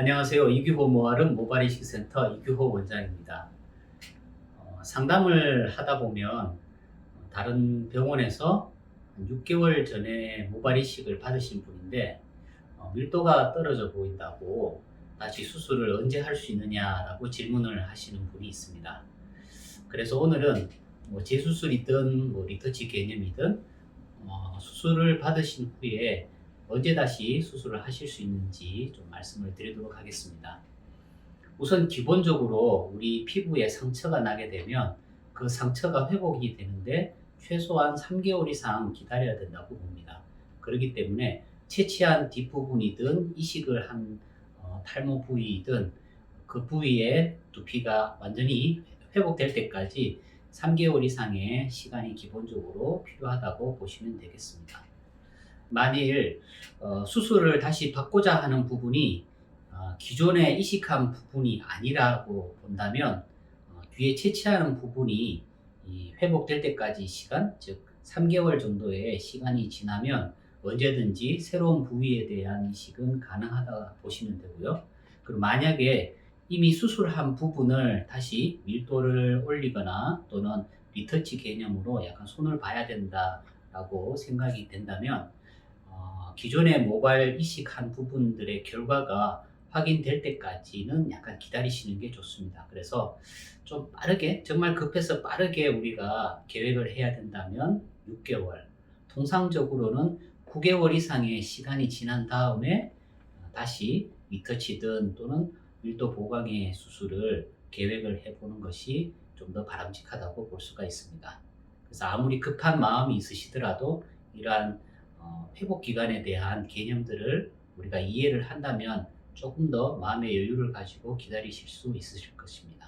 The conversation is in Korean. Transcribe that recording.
안녕하세요. 이규호 모아름 모발이식센터 이규호 원장입니다. 어, 상담을 하다 보면 다른 병원에서 한 6개월 전에 모발이식을 받으신 분인데 어, 밀도가 떨어져 보인다고 다시 수술을 언제 할 수 있느냐라고 질문을 하시는 분이 있습니다. 그래서 오늘은 뭐 재수술이든 뭐 리터치 개념이든 어, 수술을 받으신 후에 언제 다시 수술을 하실 수 있는지 좀 말씀을 드리도록 하겠습니다. 우선 기본적으로 우리 피부에 상처가 나게 되면 그 상처가 회복이 되는데 최소한 3개월 이상 기다려야 된다고 봅니다. 그렇기 때문에 채취한 뒷부분이든 이식을 한 어, 탈모 부위이든 그 부위의 두피가 완전히 회복될 때까지 3개월 이상의 시간이 기본적으로 필요하다고 보시면 되겠습니다. 만일 어, 수술을 다시 받고자 하는 부분이 어, 기존에 이식한 부분이 아니라고 본다면 어, 뒤에 채취하는 부분이 이 회복될 때까지 시간, 즉 3개월 정도의 시간이 지나면 언제든지 새로운 부위에 대한 이식은 가능하다 보시면 되고요. 그리고 만약에 이미 수술한 부분을 다시 밀도를 올리거나 또는 리터치 개념으로 약간 손을 봐야 된다라고 생각이 된다면 어, 기존의 모발 이식한 부분들의 결과가 확인될 때까지는 약간 기다리시는 게 좋습니다. 그래서 좀 빠르게, 정말 급해서 빠르게 우리가 계획을 해야 된다면 6개월, 통상적으로는 9개월 이상의 시간이 지난 다음에 어, 다시 리터치든 또는 밀도 보강의 수술을 계획을 해보는 것이 좀 더 바람직하다고 볼 수가 있습니다. 그래서 아무리 급한 마음이 있으시더라도 이러한 어, 회복 기간에 대한 개념들을 우리가 이해를 한다면 조금 더 마음의 여유를 가지고 기다리실 수 있으실 것입니다.